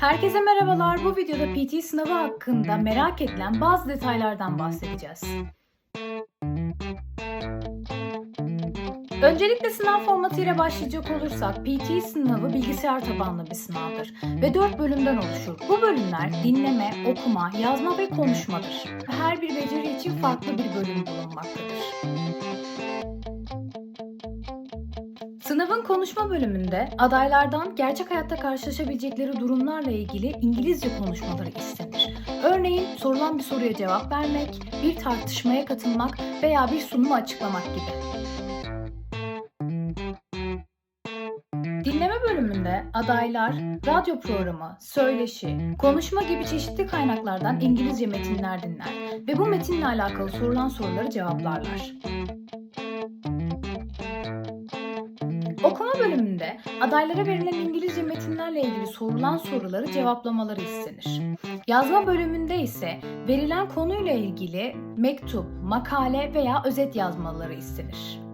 Herkese merhabalar. Bu videoda PT sınavı hakkında merak edilen bazı detaylardan bahsedeceğiz. Öncelikle sınav formatıyla başlayacak olursak PT sınavı bilgisayar tabanlı bir sınavdır ve 4 bölümden oluşur. Bu bölümler dinleme, okuma, yazma ve konuşmadır. Her bir beceri için farklı bir bölüm bulunmaktadır. Sınavın konuşma bölümünde adaylardan gerçek hayatta karşılaşabilecekleri durumlarla ilgili İngilizce konuşmaları istenir. Örneğin sorulan bir soruya cevap vermek, bir tartışmaya katılmak veya bir sunumu açıklamak gibi. Dinleme bölümünde adaylar radyo programı, söyleşi, konuşma gibi çeşitli kaynaklardan İngilizce metinler dinler ve bu metinle alakalı sorulan soruları cevaplarlar. Okuma bölümünde adaylara verilen İngilizce metinlerle ilgili sorulan soruları cevaplamaları istenir. Yazma bölümünde ise verilen konuyla ilgili mektup, makale veya özet yazmaları istenir.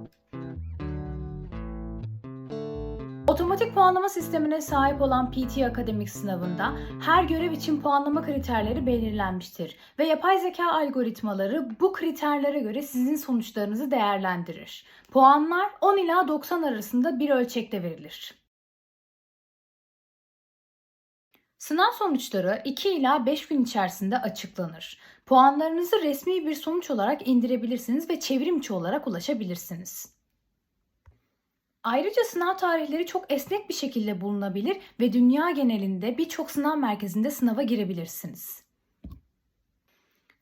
Otomatik puanlama sistemine sahip olan PT akademik sınavında her görev için puanlama kriterleri belirlenmiştir ve yapay zeka algoritmaları bu kriterlere göre sizin sonuçlarınızı değerlendirir. Puanlar 10 ila 90 arasında bir ölçekte verilir. Sınav sonuçları 2 ila 5 gün içerisinde açıklanır. Puanlarınızı resmi bir sonuç olarak indirebilirsiniz ve çevrimçi olarak ulaşabilirsiniz. Ayrıca sınav tarihleri çok esnek bir şekilde bulunabilir ve dünya genelinde birçok sınav merkezinde sınava girebilirsiniz.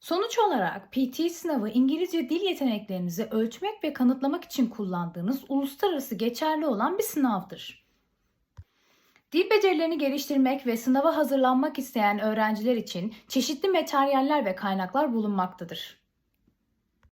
Sonuç olarak PT sınavı İngilizce dil yeteneklerinizi ölçmek ve kanıtlamak için kullandığınız uluslararası geçerli olan bir sınavdır. Dil becerilerini geliştirmek ve sınava hazırlanmak isteyen öğrenciler için çeşitli materyaller ve kaynaklar bulunmaktadır.